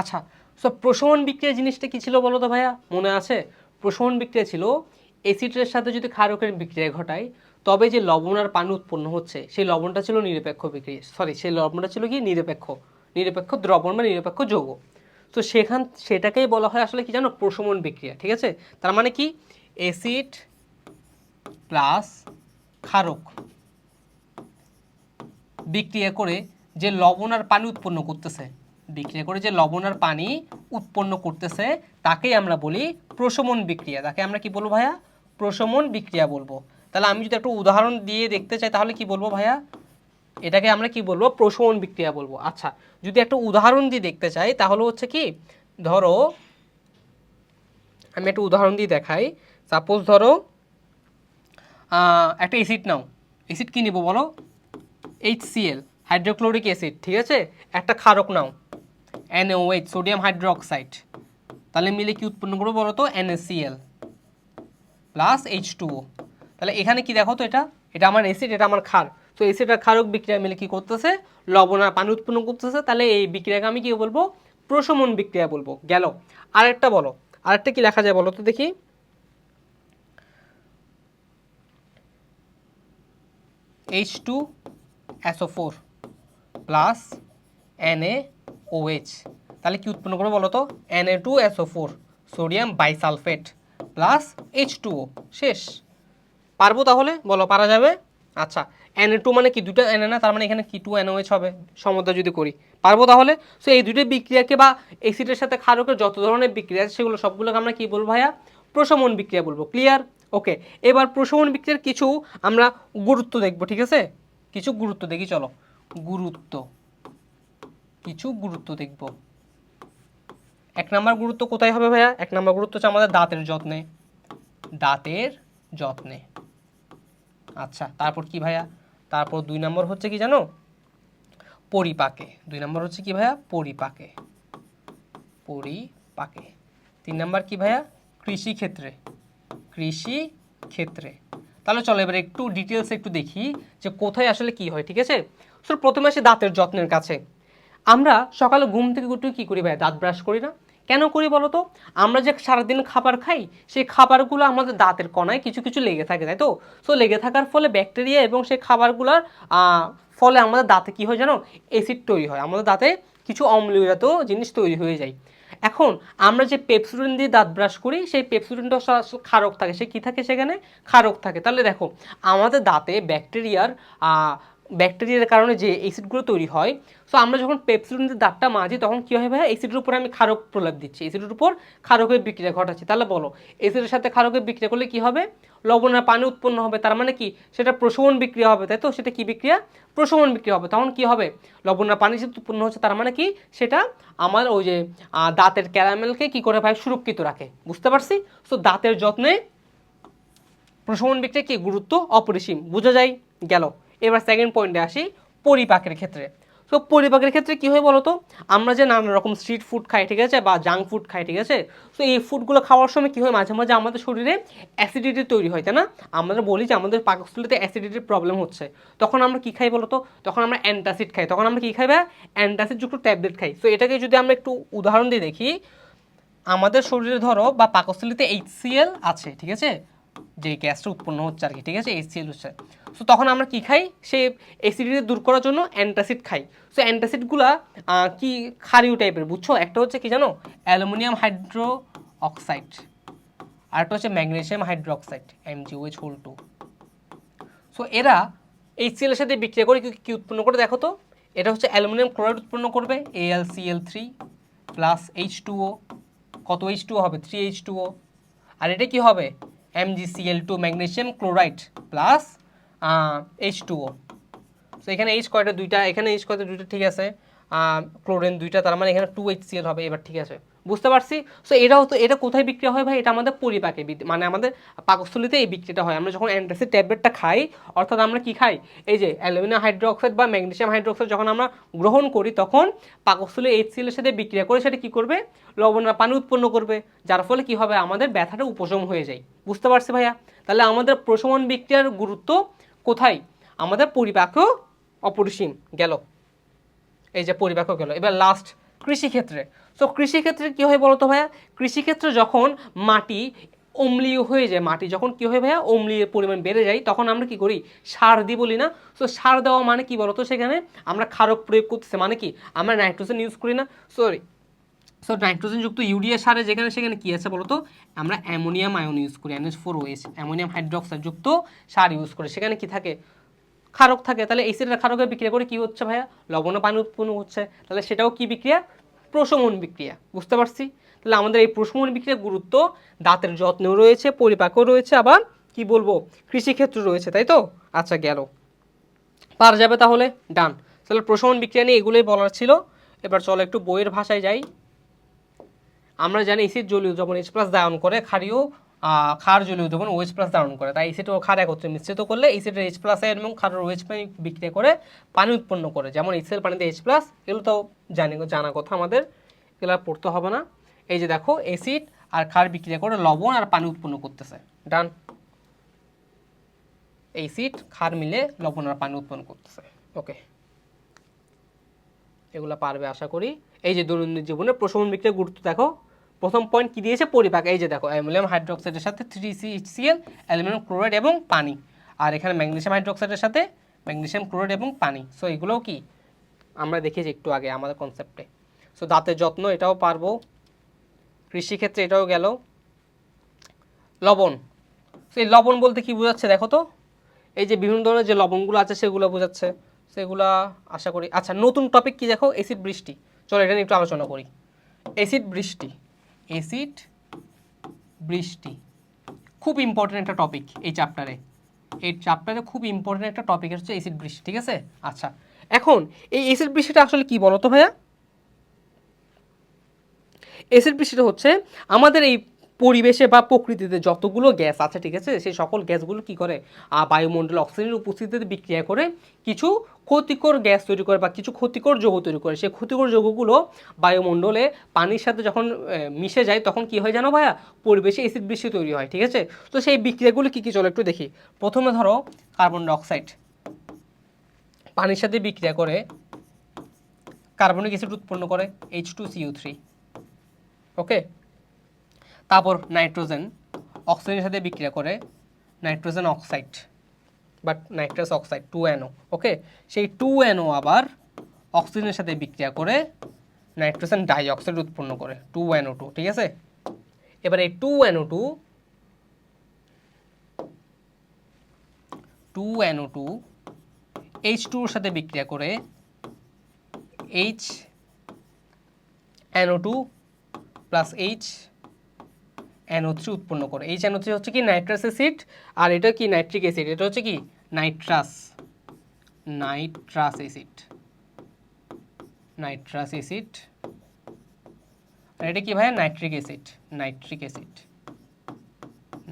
আচ্ছা সো প্রশমন বিক্রিয়া জিনিসটা কি ছিল বলো তো ভাইয়া? মনে আছে? প্রশমন বিক্রিয়া ছিল অ্যাসিডের সাথে যদি ক্ষারকের বিক্রিয়া ঘটায়, তবে যে লবণ আর পানি উৎপন্ন হচ্ছে, সেই লবণটা ছিল নিরপেক্ষ বিক্রিয়া সরি সেই লবণটা ছিল কি নিরপেক্ষ নিরপেক্ষ দ্রবণ বা নিরপেক্ষ যৌগ। তো সেখান, সেটাকেই বলা হয় আসলে কি জানো? প্রশমন বিক্রিয়া, ঠিক আছে? তার মানে কি? অ্যাসিড প্লাস ক্ষারক বিক্রিয়া করে যে লবণ আর পানি উৎপন্ন করতেছে বিক্রিয়া করে যে লবণ আর পানি উৎপন্ন করতেছে, তাকেই আমরা বলি প্রশমন বিক্রিয়া। তাকে আমরা কি বলব ভাইয়া? প্রশমন বিক্রিয়া বলব। তাহলে আমি যদি একটা উদাহরণ দিয়ে দেখতে চাই, তাহলে কি বলব ভাইয়া? এটাকে আমরা কি বলব? প্রশমন বিক্রিয়া বলব। আচ্ছা যদি একটা উদাহরণ দিয়ে দেখতে চাই, তাহলে হচ্ছে কি, ধরো, আমি একটা উদাহরণ দিয়ে দেখাই। সাপোজ ধরো একটা এসিড নাও। অ্যাসিড কি নিব বলো? এইচসিএল হাইড্রোক্লোরিক অ্যাসিড ঠিক আছে? একটা ক্ষারক নাও। NaOH সোডিয়াম হাইড্রোক্সাইড তাহলে মিলে কি উৎপন্ন করব বলো তো NaCl প্লাস এইচ তাহলে এখানে কি দেখো তো এটা? এটা আমার অ্যাসিড এটা আমার ক্ষার। তো অ্যাসিড আর ক্ষারক বিক্রিয়া মিলে কি করতেছে? লবণ আর পানি উৎপন্ন করতেছে। তাহলে এই বিক্রিয়াকে আমি কি বলব? প্রশমন বিক্রিয়া বলব। গেল। আরেকটা বলো। আরেকটা কি লেখা যায় বলো তো দেখি? H two S O four plus N A O H তাহলে কি উৎপন্ন করব বলো তো N A two S O four sodium bisulphate plus H শেষ। পারব তাহলে? বলো, পারা যাবে? আচ্ছা এন টু মানে কি? দুটো এন না, তার মানে এখানে কি টু এনওএইচ হবে? সমতা যদি করি। পারব তাহলে? সো এই দুটো বিক্রিয়াকে বা অ্যাসিডের সাথে ক্ষারকের যত ধরনের বিক্রিয়া আছে, সেগুলো সবগুলোকে আমরা কি বলব ভাইয়া? প্রশমন বিক্রিয়া বলব। ক্লিয়ার ওকে এবার প্রশমন বিক্রিয়ার কিছু আমরা গুরুত্ব দেখব, ঠিক আছে? কিছু গুরুত্ব দেখি, চলো। গুরুত্ব। কিছু গুরুত্ব দেখব। এক নাম্বার গুরুত্ব কোথায় হবে ভাইয়া? এক নাম্বার গুরুত্ব হচ্ছে আমাদের দাঁতের যত্নে। দাঁতের যত্নে। আচ্ছা তারপর কি ভাইয়া? তারপর দুই নম্বর হচ্ছে কি জানো? পরিপাকে। দুই নম্বর হচ্ছে কি ভাইয়া? পরিপাকে। পরিপাকে। তিন নম্বর কি ভাইয়া? কৃষি ক্ষেত্রে কৃষি ক্ষেত্রে তাহলে চলো এবার একটু ডিটেলস একটু দেখি যে কোথায় আসলে কি হয়, ঠিক আছে? সো প্রথমে আসি দাঁতের যত্নের কাছে। আমরা সকালে ঘুম থেকে উঠে কি করি ভাই? দাঁত ব্রাশ করি না। কেন করি বলো তো? আমরা যে সারাদিন খাবার খাই, সেই খাবারগুলো আমাদের দাঁতের কণায় কিছু কিছু লেগে থাকে, তাই তো? সো লেগে থাকার ফলে ব্যাকটেরিয়া এবং সেই খাবারগুলোর ফলে আমাদের দাঁতে কি হয় জানো? অ্যাসিড তৈরি হয়। আমাদের দাঁতে কিছু অম্লীয় জাতীয় জিনিস তৈরি হয়ে যায়। এখন আমরা যে পেপসুডিন দিয়ে দাঁত ব্রাশ করি, সেই পেপসুডিনটা আসলে ক্ষারক থাকে। সে কী থাকে সেখানে? ক্ষারক থাকে। তাহলে দেখো, আমাদের দাঁতে ব্যাকটেরিয়ার ব্যাকটেরিয়ার কারণে যে অ্যাসিডগুলো তৈরি হয় সো আমরা যখন পেপসুডিন দিয়ে দাঁতটা মাজি, তখন কী হয় ভাই অ্যাসিডের উপর আমি ক্ষারক প্রলাপ দিচ্ছি। অ্যাসিডের উপর ক্ষারকের বিক্রিয়া ঘটাচ্ছি। তাহলে বলো, অ্যাসিডের সাথে ক্ষারকের বিক্রিয়া করলে কী হবে? লবণ আর পানি উৎপন্ন হবে। তার মানে কি? সেটা প্রশমন বিক্রিয়া হবে, তাই তো? সেটা কি বিক্রিয়া? প্রশমন বিক্রিয়া হবে। তখন কি হবে? লবণ আর পানি যেহেতু উৎপন্ন হচ্ছে, তার মানে কি? সেটা আমার ওই যে দাঁতের ক্যারামেলকে কি করে ভাই? সুরক্ষিত রাখে। বুঝতে পারছি? সো দাঁতের যত্নে প্রশমন বিক্রিয়া কি? গুরুত্ব অপরিসীম। বোঝা যায়? গেল। এবার সেকেন্ড পয়েন্টে আসি পরিপাকের ক্ষেত্রে। তো পরিপাকের ক্ষেত্রে কি হয় বলতো? আমরা যে নানা রকম স্ট্রিট ফুড খাই, ঠিক আছে, বা জাঙ্ক ফুড খাই, ঠিক আছে? তো এই ফুডগুলো খাওয়ার সময় কী হয়? মাঝে মাঝে আমাদের শরীরে অ্যাসিডিটি তৈরি হয়, তাই না? আমরা বলি যে আমাদের পাকস্থলিতে অ্যাসিডিটির প্রবলেম হচ্ছে। তখন আমরা কী খাই বলতো? তখন আমরা অ্যান্টাসিড খাই। তখন আমরা কী খাই বা অ্যান্টাসিড যুক্ত ট্যাবলেট খাই। তো এটাকে যদি আমরা একটু উদাহরণ দিয়ে দেখি, আমাদের শরীরে ধরো, বা পাকস্থলিতে এইচসিএল আছে, ঠিক আছে? যে গ্যাসটা উৎপন্ন হচ্ছে আর কি, ঠিক আছে? এইচসিএল হচ্ছে। সো তখন আমরা কি খাই? সেই অ্যাসিডিটি দূর করার জন্য অ্যান্টাসিড খাই। সো অ্যান্টাসিডগুলা কি ক্ষারীয় টাইপের বুঝছ? একটা হচ্ছে কি জানো? অ্যালুমিনিয়াম হাইড্রো অক্সাইড আর একটা হচ্ছে magnesium hydro oxide M G O H whole two. So এরা এইচসিএল এর সাথে বিক্রিয়া করে কি- উৎপন্ন করে দেখো তো? এটা হচ্ছে অ্যালুমিনিয়াম ক্লোরাইড উৎপন্ন করবে A L C L three plus H two O কত এইচ টু হবে? থ্রি এইচ টুও আর এটা কি হবে? M G C L two magnesium chloride plus H two O so এখানে এইচ কয়টা? দুইটা। এখানে এইচ কয়টা? দুইটা ঠিক আছে। ক্লোরিন দুইটা। তার মানে এখানে টু এইচ সিএল হবে। এবার ঠিক আছে। বুঝতে পারছি? সো এটাও তো এটা কোথায় বিক্রি হয় ভাই? এটা আমাদের পরিপাকে মানে আমাদের পাকস্থলিতে এই বিক্রিটা হয়। আমরা যখন অ্যান্টাসিড ট্যাবলেটটা খাই, অর্থাৎ আমরা কি খাই? এই যে অ্যালুমিনিয়াম হাইড্রোক্সাইড বা ম্যাগনেসিয়াম হাইড্রোক্সাইড যখন আমরা গ্রহণ করি, তখন পাকস্থলী এইচসিএল এর সাথে বিক্রিয়া করে সেটা কি করবে? লবণ বা পানি উৎপন্ন করবে। যার ফলে কি হবে? আমাদের ব্যথাটা উপশম হয়ে যায়। বুঝতে পারছি ভাইয়া? তাহলে আমাদের প্রশমন বিক্রিয়ার গুরুত্ব কোথায়? আমাদের পরিপাকেও অপরিসীম গেল। এই যে পরিপাকও গেল। এবার লাস্ট কৃষিক্ষেত্রে। সো কৃষিক্ষেত্রে কী হয় বলতো ভাইয়া? কৃষিক্ষেত্রে যখন মাটি অম্লীয় হয়ে যায়, মাটি যখন কী হয় ভাইয়া? অম্লীয় পরিমাণ বেড়ে যায়, তখন আমরা কি করি? সার দিই বলি না? সো সার দেওয়া মানে কি বলতো সেখানে? আমরা ক্ষারক প্রয়োগ করতেছি মানে কি? আমরা নাইট্রোজেন ইউজ করি না। সরি সো নাইট্রোজেনযুক্ত ইউরিয়া সারে যেখানে সেখানে কি আছে বলতো? আমরা অ্যামোনিয়াম আয়ন ইউজ করি N S four O S ammonium hydroxide যুক্ত সার ইউজ করি। সেখানে কি থাকে? ক্ষারক থাকে। তাহলে এই এসিডের ক্ষারকে বিক্রিয়া করে কি হচ্ছে ভাইয়া? লবণ পানি উৎপন্ন হচ্ছে। তাহলে সেটাও কি বিক্রিয়া? প্রশমন বিক্রিয়া। বুঝতে পারছি? তাহলে আমাদের এই প্রশমন বিক্রিয়ার গুরুত্ব দাঁতের যত্নেও রয়েছে, পরিপাকও রয়েছে, আবার কি বলব? কৃষিক্ষেত্র রয়েছে, তাই তো? আচ্ছা গেল। পার যাবে তাহলে? ডান তাহলে প্রশমন বিক্রিয়া নিয়ে এগুলোই বলার ছিল। এবার চলো একটু বইয়ের ভাষায় যাই। আমরা জানি এসিড জলীয় যখন এইচ প্লাস ধারণ করে ক্ষারীয় ক্ষার জলীয় যখন ওএইচ প্লাস ধারণ করে। তাই এসিড ও ক্ষার একত্রে মিশ্রিত করলে এসিডের এইচ প্লাস এবং ক্ষারের ওএইচ পানি বিক্রিয়া করে পানি উৎপন্ন করে। যেমন এক্সেল পানিতে এইচ প্লাস এগুলো তো জানি, জানা কথা আমাদের। এগুলো আর পড়তে হবে না। এই যে দেখো এসিড আর ক্ষার বিক্রিয়া করে লবণ আর পানি উৎপন্ন করতেছে। ডান এসিড ক্ষার মিলে লবণ আর পানি উৎপন্ন করতেছে। ওকে এগুলো পারবে আশা করি। এই যে দৈনন্দিন জীবনে প্রশমন বিক্রিয়ার গুরুত্ব দেখো। প্রথম পয়েন্ট কি দিয়েছে? পরিপাক। এই যে দেখো অ্যালুমিনিয়াম হাইড্রোক্সাইডের সাথে three C C L aluminium chloride এবং পানি। আর এখানে ম্যাগনেশিয়াম হাইড্রোক্সাইডের সাথে ম্যাগনেশিয়াম ক্লোরাইড এবং পানি। সো এগুলোও কি? আমরা দেখেছি একটু আগে আমাদের কনসেপ্টে সো দাঁতের যত্ন, এটাও পারব। কৃষিক্ষেত্রে এটাও গেল। লবণ। সেই লবণ বলতে কি বোঝাচ্ছে দেখো তো? এই যে বিভিন্ন ধরনের যে লবণগুলো আছে, সেগুলো বোঝাচ্ছে। সেগুলা আশা করি আচ্ছা নতুন টপিক কি দেখো? এসিড বৃষ্টি। চলো, এটা নিয়ে একটু আলোচনা করি। এসিড বৃষ্টি। এসিড বৃষ্টি। খুব ইম্পর্টেন্ট একটা টপিক এই চ্যাপ্টারে এই চ্যাপ্টারে খুব ইম্পর্টেন্ট একটা টপিক হচ্ছে এসিড বৃষ্টি, ঠিক আছে? আচ্ছা এখন এই এসিড বৃষ্টিটা আসলে কি তো ভাইয়া? এসিড বৃষ্টিটা হচ্ছে আমাদের এই পরিবেশে বা প্রকৃতিতে যতগুলো গ্যাস আছে, ঠিক আছে? সেই সকল গ্যাসগুলো কি করে? বায়ুমণ্ডলে অক্সিজেনের উপস্থিতিতে বিক্রিয়া করে কিছু ক্ষতিকর গ্যাস তৈরি করে বা কিছু ক্ষতিকর যৌগ তৈরি করে। সেই ক্ষতিকর যৌগগুলো বায়ুমণ্ডলে পানির সাথে যখন মিশে যায়, তখন কি হয় জানো ভাইয়া? পরিবেশে এসিড বৃষ্টি তৈরি হয়, ঠিক আছে? তো সেই বিক্রিয়াগুলো কী কী? চলো একটু দেখি। প্রথমে ধরো কার্বন ডাইঅক্সাইড পানির সাথে বিক্রিয়া করে কার্বনিক অ্যাসিড উৎপন্ন করে H two C O three okay তারপর নাইট্রোজেন, অক্সিজেনের সাথে বিক্রিয়া করে nitrogen oxide but nitrous oxide two N O okay সেই টু এনও আবার অক্সিজেনের সাথে বিক্রিয়া করে নাইট্রোজেন ডাইঅক্সাইড উৎপন্ন করে টু এনও টু ঠিক আছে? এবার এই two N O two two N O two H টুর সাথে বিক্রিয়া করে H N O two plus H three উৎপন্ন করে। এইচ এনও থ্রি হচ্ছে কি নাইট্রাস অ্যাসিড আর এটা কি নাইট্রিক অ্যাসিড এটা হচ্ছে কি nitrous nitrous acid nitrous acid আর এটা কি ভাই nitric acid nitric acid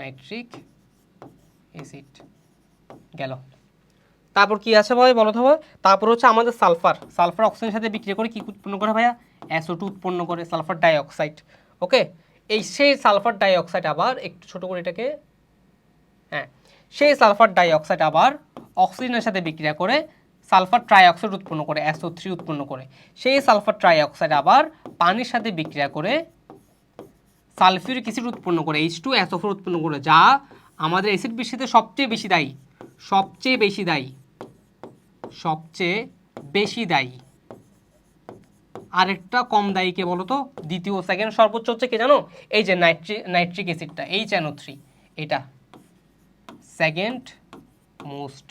nitric acid গেল। তারপর কি আছে ভাই বলো তো তারপর হচ্ছে আমাদের সালফার। সালফার অক্সিজেনের সাথে বিক্রিয়া করে কি উৎপন্ন করে ভাইয়া? অ্যাসো টু উৎপন্ন করে, সালফার ডাইঅক্সাইড ওকে এই সেই সালফার ডাইঅক্সাইড আবার একটু ছোট করে এটাকে হ্যাঁ সেই সালফার ডাইঅক্সাইড আবার অক্সিজেনের সাথে বিক্রিয়া করে সালফার ট্রাইঅক্সাইড উৎপন্ন করে অ্যাসো থ্রি উৎপন্ন করে। সেই সালফার ট্রাইঅক্সাইড আবার পানির সাথে বিক্রিয়া করে সালফিউরিক অ্যাসিড উৎপন্ন করে এইচ টু অ্যাসোফোর উৎপন্ন করে, যা আমাদের অ্যাসিড বৃষ্টিতে সবচেয়ে বেশি দায়ী, সবচেয়ে বেশি দায়ী, সবচেয়ে বেশি দায়ী। আরেকটা কম দায়ী কে বলো তো, দ্বিতীয় সেকেন্ড সর্বোচ্চ হচ্ছে কে জানো? এই যে নাইট্রিক নাইট্রিক অ্যাসিডটা এই চ্যানো থ্রি এটা। সেকেন্ড মোস্ট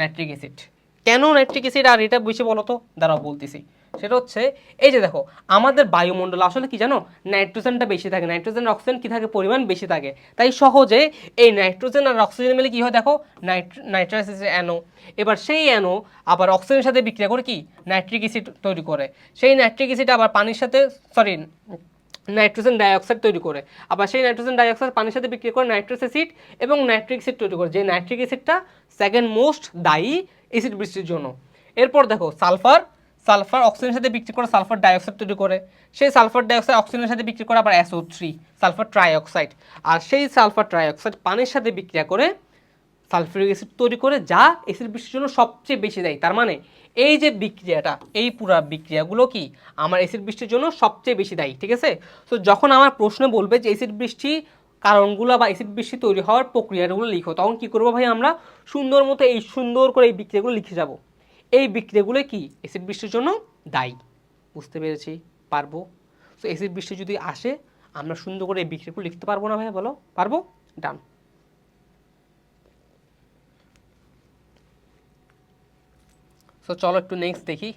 নাইট্রিক অ্যাসিড কেন নাইট্রিক অ্যাসিড আর এটা বেশি বলো তো দাঁড়াও বলতেছি। সেটা হচ্ছে, এই যে দেখো, আমাদের বায়ুমণ্ডল, আসলে কি জানো? নাইট্রোজেনটা বেশি থাকে, নাইট্রোজেন, অক্সিজেন কী থাকে? পরিমাণ বেশি থাকে। তাই সহজে এই নাইট্রোজেন আর অক্সিজেন মিলে কী হয় দেখো? নাইট্রাস অ্যানো। এবার সেই অ্যানো আবার অক্সিজেনের সাথে বিক্রিয়া করে কি? নাইট্রিক অ্যাসিড তৈরি করে। সেই নাইট্রিক অ্যাসিড আবার পানির সাথে সরি নাইট্রোজেন ডাইঅক্সাইড তৈরি করে। আবার সেই নাইট্রোজেন ডাইঅক্সাইড পানির সাথে বিক্রিয়া করে নাইট্রাস অ্যাসিড এবং নাইট্রিক অ্যাসিড তৈরি করে, যে নাইট্রিক অ্যাসিডটা সেকেন্ড মোস্ট দায়ী অ্যাসিড বৃষ্টির জন্য। এরপর দেখো, সালফার সালফার অক্সিজেনের সাথে বিক্রি করে সালফার ডাইঅক্সাইড তৈরি করে। সেই সালফার ডাইঅক্সাইড অক্সিজেনের সাথে বিক্রি করে আবার S O three sulphur trioxide আর সেই সালফার ট্রাইঅক্সাইড পানির সাথে বিক্রিয়া করে সালফিউরিক অ্যাসিড তৈরি করে যা অ্যাসিড বৃষ্টির জন্য সবচেয়ে বেশি দেয়। তার মানে এই যে বিক্রিয়াটা, এই পুরা বিক্রিয়াগুলো কি আমার অ্যাসিড বৃষ্টির জন্য সবচেয়ে বেশি দায়ী, ঠিক আছে? তো যখন আমার প্রশ্ন বলবে যে অ্যাসিড বৃষ্টি কারণগুলো বা অ্যাসিড বৃষ্টি তৈরি হওয়ার প্রক্রিয়াগুলো লিখো, তখন কি করব ভাই আমরা? সুন্দর মতো এই সুন্দর করে এই বিক্রিয়াগুলো লিখে যাব। এই বিক্রিয়াগুলো কি? অ্যাসিড বৃষ্টির জন্য দায়ী। বুঝতে পেরেছি? পারব? তো অ্যাসিড বৃষ্টি যদি আসে, আমরা সুন্দর করে এই বিক্রিয়াগুলো লিখতে পারব না ভাই বলো? পারব? ডান সো চলো একটু নেক্সট দেখি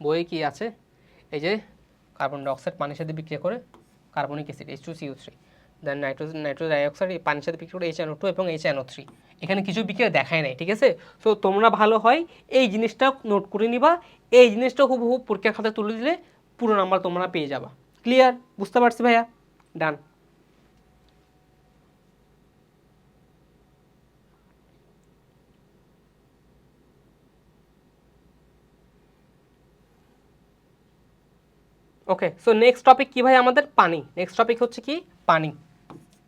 বইয়ে কি আছে। এই যে কার্বন ডাইঅক্সাইড পানির সাথে বিক্রিয়া করে carbonic acid H two C O three then nitrogen nitrogen dioxide এই পানির সাথে বিক্রিয়া করে এইচ এনও টু এবং এইচ এনও থ্রি এখানে কিছু বিক্রিয়া দেখায় নাই, ঠিক আছে? সো তোমরা ভালো হয় এই জিনিসটা নোট করে নিবা। এই জিনিসটা খুব খুব পরীক্ষা খাতায় তুলে দিলে পুরো নাম্বার তোমরা পেয়ে যাবা। ক্লিয়ার বুঝতে পারছি ভাইয়া? Done okay so next topic কি ভাই আমাদের? পানি। নেক্সট টপিক হচ্ছে কি? পানি।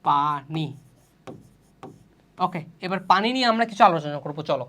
পানি। ওকে এবার পানি নিয়ে আমরা কিছু আলোচনা করব, চলো।